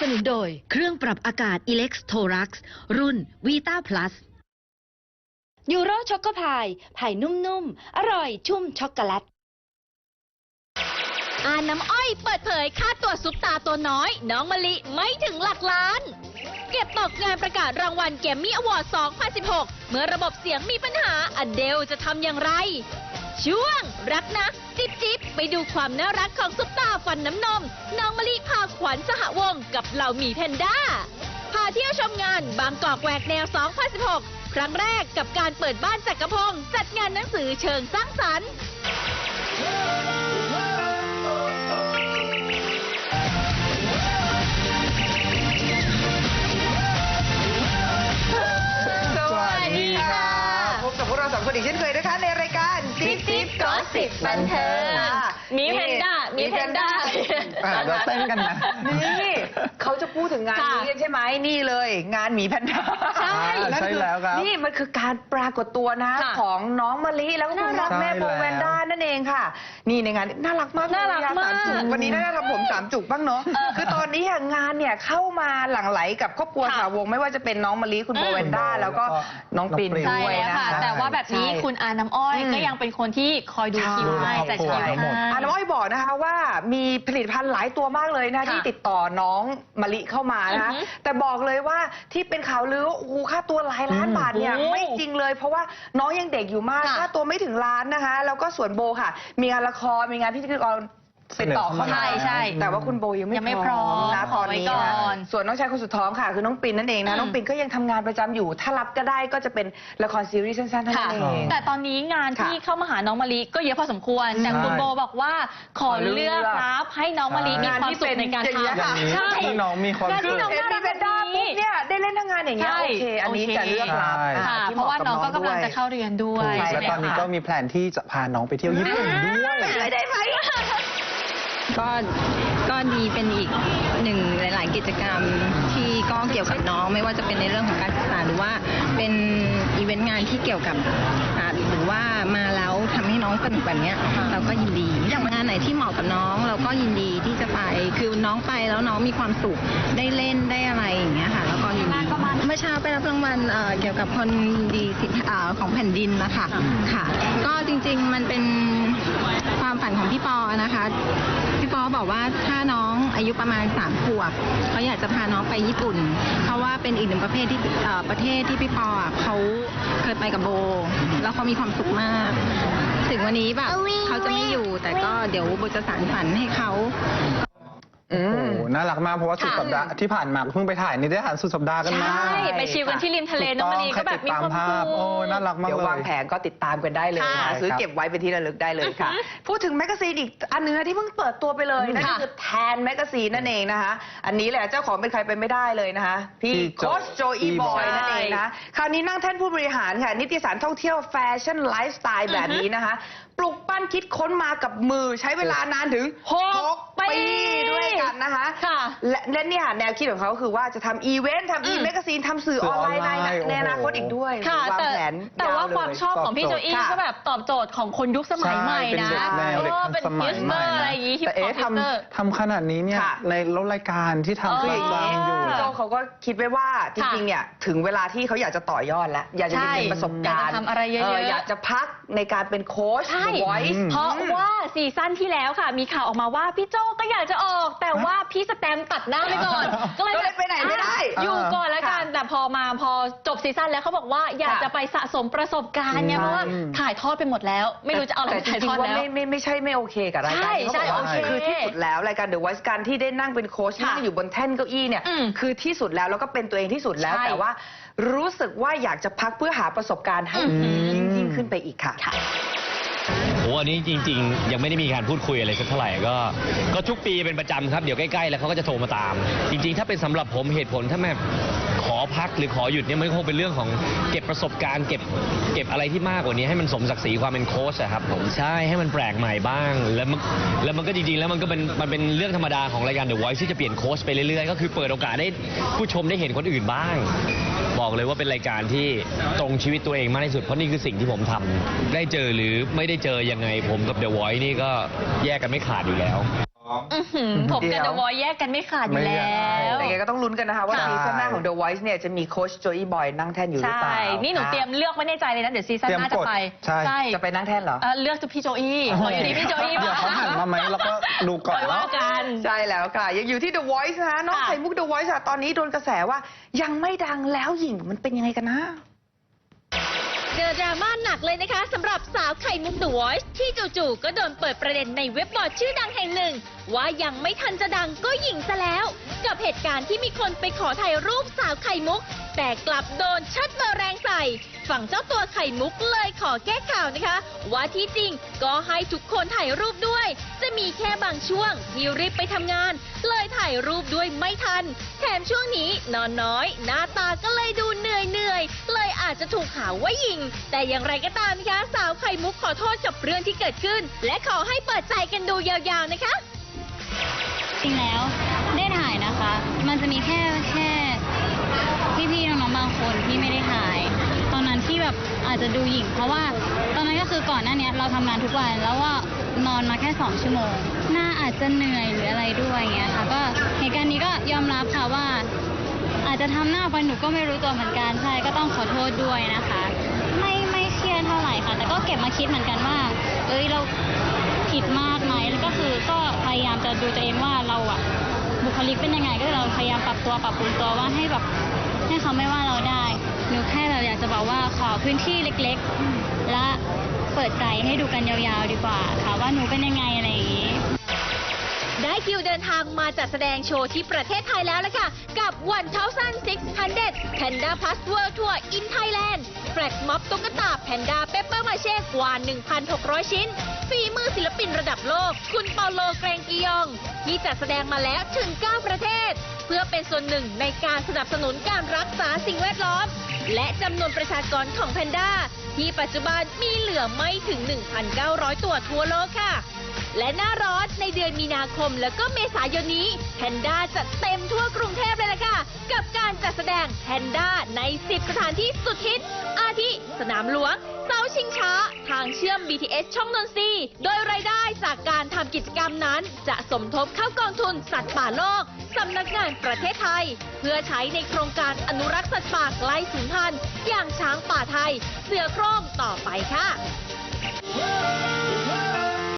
สนุนโดย เครื่องปรับอากาศ Elex t o r u x รุ่น Vita Plus ยูโรช็อกโกพายพายนุ่มๆ อร่อยชุ่มช็อกโกแลต อาน้ำอ้อยเปิดเผยค่าตัวซุปตาตัวน้อย น้องมะลิไม่ถึงหลักล้าน เก็บตกงานประกาศรางวัลแกมมี่อวอร์ด 2016 เมื่อระบบเสียงมีปัญหาอเดลจะทำอย่างไร ช่วงรักนะจิบจิบ ไปดูความน่ารักของซุปตาฟันน้ำนม น้องมะลิพาขวัญสหวงศ์กับเหล่าหมีแพนด้า พาเที่ยวชมงานบางกอกแหวกแนว 2016 ครั้งแรกกับการเปิดบ้านจักรพงศ์จัดงานหนังสือเชิงสร้างสรรค์สวัสดีค่ะพบกับพวกเราสองคนอีกเช่นเคยนะคะในรายการจิ๊บจิ๊บก็สิบบันเทิง ค่ะมี แพนด้ามีแพนด้าอะเราเต้นกันนะ นี่เขาจะพูดถึงงานค่ะนี้กันใช่ไหมนี่เลย งานหมีแพนด้าใช่นั่นใช่คือแล้วครับ นี่มันคือการปรากฏตัวนะค่ะของน้องมะลิแล้วก็คุณน่ารัรักกแม่โบใช่แล้วแวนด้านั่นเองค่ะ นี่ในงานน่ารักมากเลยน่ารักอะมากสจุวันนี้น่าจะทำผมสามจุกบ้างเนาะคือตอนนี้อะงานเนี่ยเข้ามาหลั่งไหลกับครอบครัวค่ะ สาวงไม่ว่าจะเป็นน้องมะลิคุณโบอืมแวนด้าแล้วก็น้องปรินน้องปรินใช่ด้วยแล้วนะค่ะ คะ แต่ว่าแบบนี้ใช่คุณอาน้ำอ้อยอืม ก็ยังเป็นคนที่คอยดูคิวให้ดูแลจัดคิวครอบครัวทั้งหมดให้ อาน้ำอ้อยบอกนะคะว่ามีผลิตภัณฑ์หลายตัวมากเลยนะ ค่ะที่ติดต่อน้องมะลิเข้ามานะคะอือหือแต่บอกเลยว่าที่เป็นข่าวลือว่าโอ้โหค่าตัวหลายล้านอืมบาทเนี่ยโอ้ไม่จริงเลย เพราะว่าน้องยังเด็กอยู่มากค่ะค่าตัวไม่ถึงล้านนะคะ แล้วก็ส่วนโบค่ะ มีงานละครมีงานพิธีกรติดต่อ เข้าเสนอเข้ามามาใช่ใช่แต่ว่าคุณโบยังยังไม่ไม่พร้อมนะพร้ตออมนนี้ขอไว้นะก่อน ส่วนน้องชายคนสุดท้องค่ะ คือน้องปินนั่นเองนะอืมน้องปินก็ยังทำงานประจำอยู่ ถ้ารับก็ได้ก็จะเป็นละครซีรีส์สั้นๆเท่าค่ะ นั้นเอง แต่ตอนนี้งานค่ะที่เข้ามาหาน้องมะลิก็เยอะพอสมควร แต่ใช่คุณโบบอกว่าขอเลือกรับให้น้องมะลิมีความสุขในการงานที่เป็นอย่างนี้ทำค่ะใช่ ที่น้องมีความงานที่สุข น้องเห็นมีเป็นด้าปุ๊บเนี่ยได้เล่นทั้งงานอย่างเงี้ยใช่ โอเค อันนี้โอเคจะเลือกรับใช่ อ่ค่ะ ที่เพราะว่าน้องก็กำลังจะด้วย เข้าเรียนด้วยถูกใช่และไหมตอนนี้คะ ก็มีแผนที่จะพาน้องไปเที่ยวญี่ปุ่นด้วย ไม่ได้ไหม ก็ก็ดีเป็นอีกหนึ่งหลาย ๆ กิจกรรมที่ก็เกี่ยวกับน้อง ไม่ว่าจะเป็นในเรื่องของการศึกษาหรือว่าเป็นอีเวนต์งานที่เกี่ยวกับอ่าหรือว่ามาแล้วทำให้น้องสนุกแบบเนี้ยเราก็ยินดีอย่างงานไหนที่เหมาะกับน้อง เราก็ยินดีที่จะไปคือน้องไปแล้วน้องมีความสุขได้เล่นได้อะไรอย่างเงี้ยค่ะแล้วก็ยินดีเมื่อเช้าไปรับรางวัลเอ่อเกี่ยวกับคนดีสิทธิ์อ่าของแผ่นดินนะคะค่ะ ก็จริง ๆ มันเป็นความฝันของพี่ปอนะคะ พี่ปอบอกว่าถ้าน้องอายุประมาณสามขวบเขาอยากจะพาน้องไปญี่ปุ่น เพราะว่าเป็นอีกหนึ่งประเภทที่เอ่อประเทศที่พี่ปออะเขาเคยไปกับโบ แล้วเขามีความสุขมาก ถึงวันนี้แบบเขาจะไม่อยู่แต่ก็เดี๋ยวโบจะสานฝันให้เขา อืโอ้ม โหน่ารักมากเพราะว่าสุดค่ะสัปดาห์ที่ผ่านมาเพิ่งไปถ่ายนิตยสารสุดสัปดาห์กันมาใช่ ไปชิลกันที่ริมทะเลน้องมะลิก็แบบมีความใครติดตามภาพสุข โอ้น่ารักมากเดี๋ยวเลวางย แผนก็ติดตามกันได้เลยค่ะนะซื้อครับเก็บไว้เป็นที่ระลึกได้เลยค่ะ พูดถึงแมกกาซีนอีกอันเนื้ที่เพิ่งเปิดตัวไปเลยนั่นก็ค่ะ คือแทนแมกกาซีนนั่นเองนะคะ อันนี้แหละเจ้าของเป็นใครไปไม่ได้เลยนะคะ พี่พี่โคชโจอีบอยใช่ นั่นเองนะคราวนี้นั่งแท่นผู้บริหารค่ะ นิตยสารท่องเที่ยวแฟชั่นไลฟ์สไตล์แบบนี้นะคะ ปลุกปั้นคิดค้นมากับมือใช้เวลานานถึงหกหกปี ปีด้วยกันนะคะค่ะ และและเนี่ยแนวคิดของเขาก็คือว่าจะทำอีเวนต์ทำอีอืมแมกกาซีนทำสื่อออนไลน์ในสื่อออนไลน์ในอนาคตโอ้โหอีกด้วยค่ะวางแต่แผนแต่ว่ายวเลยความชอบของพี่โจอี้ค่ะ ก็แบบตอบโจทย์ของคนยุคสมัยใหม่นะใช่เป็นเด็กแนวเด็กออทัเป็นนสมัฮิยสใหเตม่อร์อะไรนะอย่างงี้ฮิปแต่ฮอปเอ๊ะฮิปเตอร์ ทำทำขนาดนี้เนี่ยค่ะในแล้วรายการที่ทำเออเคยฟังอยู่พี่โจ เขาก็คิดไว้ว่าจค่ะริงๆเนี่ยถึงเวลาที่เขาอยากจะต่อยอดแล้ว อยากจะใช่มีประสบการณ์อยากจะทำอะไรเยอะๆ อยากจะพักในการเป็นโค้ชใช่ The Voice อืมเพราะว่าซีซั่นที่แล้วค่ะ มีข่าวออกมาว่าพี่โจก็อยากจะออก แต่ว่าพี่สแตมป์ตัดหน้าไปก่อน ก็เลย อมาพอจบซีซั่นแล้วเขาบอกว่าอยากค่ะจะไปสะสมประสบการณ์ไงอืมเพราะว่าถ่ายทอดไปหมดแล้ว ไม่รู้จะเอาอะไรแต่ไปจถ่ายริทงอดๆว่าแล้วไม่ไม่ไม่ใช่ไม่โอเคกับรายการใช่ที่ใช่เขาบอกว่าโอเคคือที่สุดแล้วรายการ The Voice การที่ได้นั่งเป็นโค้ชค่ะนั่งอยู่บนแท่นเก้าอี้เนี่ยอืมคือที่สุดแล้วแล้วก็เป็นตัวเองที่สุดแล้วใช่แต่ว่า รู้สึกว่าอยากจะพักเพื่อหาประสบการณ์ให้อืมยิ่งยิ่งขึ้นไปอีกค่ะโอ้อันนี้จริง ๆ ยังไม่ได้มีการพูดคุยอะไรสักเท่าไหร่ก็ ก็ทุกปีเป็นประจำครับ เดี๋ยวใกล้ ๆ แล้วเขาก็จะโทรมาตาม จริง ๆ ถ้าเป็นสำหรับผมเหตุผลถ้าแม่ขอ พักหรือขอหยุดเนี่ยมันคงเป็นเรื่องของเก็บประสบการณ์เก็บเก็บอะไรที่มากกว่านี้ให้มันสมศักดิ์ศรีความเป็นโค้ชอะครับผมใช่ให้มันแปลกใหม่บ้างแล้วมันแล้วมันก็จริงๆ แล้วมันก็เป็นมันเป็นเรื่องธรรมดาของรายการ The Voice ที่จะเปลี่ยนโค้ชไปเรื่อยๆ ก็คือเปิดโอกาสให้ผู้ชมได้เห็นคนอื่นบ้าง บอกเลยว่าเป็นรายการที่ตรงชีวิตตัวเองมากที่สุดเพราะนี่คือสิ่งที่ผมทำได้เจอหรือไม่ได้เจอยังไงผมกับ The Voice นี่ก็แยกกันไม่ขาดอยู่แล้ว อื้อหือผมกับเดี๋เดยวอะวอยแยกกันไม่ขาดอยู่แล้แต่วยังไงก็ต้องลุ้นกันนะคะ ว่าใช่ ซีซั่นหน้าของ The Voice เนี่ยจะมีโค้ชโจอี้บอยนั่งแท่นอยู่หรือใช่เปล่านี่หนูเตรียมเลือกไว้ในใจเลยนะ เดี๋ยวซีซั่นเตรียมหน้าจะกดไปใช่ จะไปนั่งแท่นเหรอ เอ่อเลือกพี่โจอี้ขออยู่ที่พี่โจอี้เดี๋ยวเขาหันมาไหมแล้วก็ดูก่อนไปว่าเนาะ กัน ใช่แล้วค่ะ ยังอยู่ที่ The Voice นะคะน้องค่ะ ไข่มุก The Voice อะตอนนี้โดนกระแสว่ายังไม่ดังแล้วหญิงมันเป็นยังไงกันนะ เจอดราม่าหนักเลยนะคะสำหรับสาวไข่มุก The Voice ที่จู่ๆก็โดนเปิดประเด็นในเว็บบอร์ดชื่อดังแห่งหนึ่ง ว่ายังไม่ทันจะดังก็หยิงซะแล้ว กับเหตุการณ์ที่มีคนไปขอถ่ายรูปสาวไข่มุก แต่กลับโดนชัดเบอร์แรงใส่ฝั่งเจ้าตัวไข่มุกเลยขอแก้ข่าวนะคะ ว่าที่จริงก็ให้ทุกคนถ่ายรูปด้วย จะมีแค่บางช่วงที่รีบไปทำงาน เลยถ่ายรูปด้วยไม่ทัน แถมช่วงนี้นอนน้อย หน้าตาก็เลยดูเหนื่อยเหนื่อยเลยอาจจะถูกหาว่ายิง แต่อย่างไรก็ตามนะคะสาวไข่มุกขอโทษกับเรื่องที่เกิดขึ้น และขอให้เปิดใจกันดูยาวๆนะคะ ได้ถ่ายนะคะ มันจะมีแค่แค่พี่ๆน้องๆบางคนที่ไม่ได้ถ่าย ตอนนั้นที่แบบอาจจะดูหยิ่งเพราะว่าตอนนั้นก็คือก่อนหน้านี้เราทำงานทุกวันแล้วว่านอนมาแค่สองชั่วโมง หน้าอาจจะเหนื่อยหรืออะไรด้วยเงี้ยค่ะ ก็เหตุการณ์นี้ก็ยอมรับค่ะว่า อาจจะทำหน้าไปหนูก็ไม่รู้ตัวเหมือนกันใช่ก็ต้องขอโทษด้วยนะคะ ไม่ไม่เครียดเท่าไหร่ค่ะ แต่ก็เก็บมาคิดเหมือนกันว่า เอ้ยเราผิดมากไหมแล้วก็คือก็พยายามจะดูตัวเองว่าเราอะ บุคลิกเป็นยังไงก็เราพยายามปรับตัวปรับปรุงตัวว่าให้แบบให้เขาไม่ว่าเราได้หนูแค่เราอยากจะบอกว่าขอพื้นที่เล็ก ๆ และเปิดใจให้ดูกันยาวๆดีกว่าค่ะว่าหนูเป็นยังไงอะไร คิวเดินทางมาจัดแสดงโชว์ที่ประเทศไทยแล้วล่ะค่ะ กับ1,600 Panda Plus World Tour in Thailand แฟลกม็อบตุ๊กตาแพนด้าเปเปอร์มาเช่กว่า 1,600 ชิ้น ฝีมือศิลปินระดับโลก คุณเปาโลแกรงกิยอง ที่จัดแสดงมาแล้วถึง 9 ประเทศ เพื่อเป็นส่วนหนึ่งในการสนับสนุนการรักษาสิ่งแวดล้อม และจำนวนประชากรของแพนด้าที่ปัจจุบันมีเหลือไม่ถึง 1,900 ตัวทั่วโลกค่ะ และหน้าร้อนในเดือนมีนาคมแล้วก็เมษายนนี้แพนด้าจะเต็มทั่วกรุงเทพเลยล่ะค่ะ กับการจัดแสดงแพนด้าใน 10 สถานที่สุดฮิต อาทิ สนามหลวง เสาชิงช้า ทางเชื่อม BTS ช่องนนทรีโดยรายได้จากการทำกิจกรรมนั้น จะสมทบเข้ากองทุนสัตว์ป่าโลกสำนักงานประเทศไทย เพื่อใช้ในโครงการอนุรักษ์สัตว์ป่าใกล้สูญพันธุ์อย่างช้างป่าไทย เสือโคร่งต่อไปค่ะ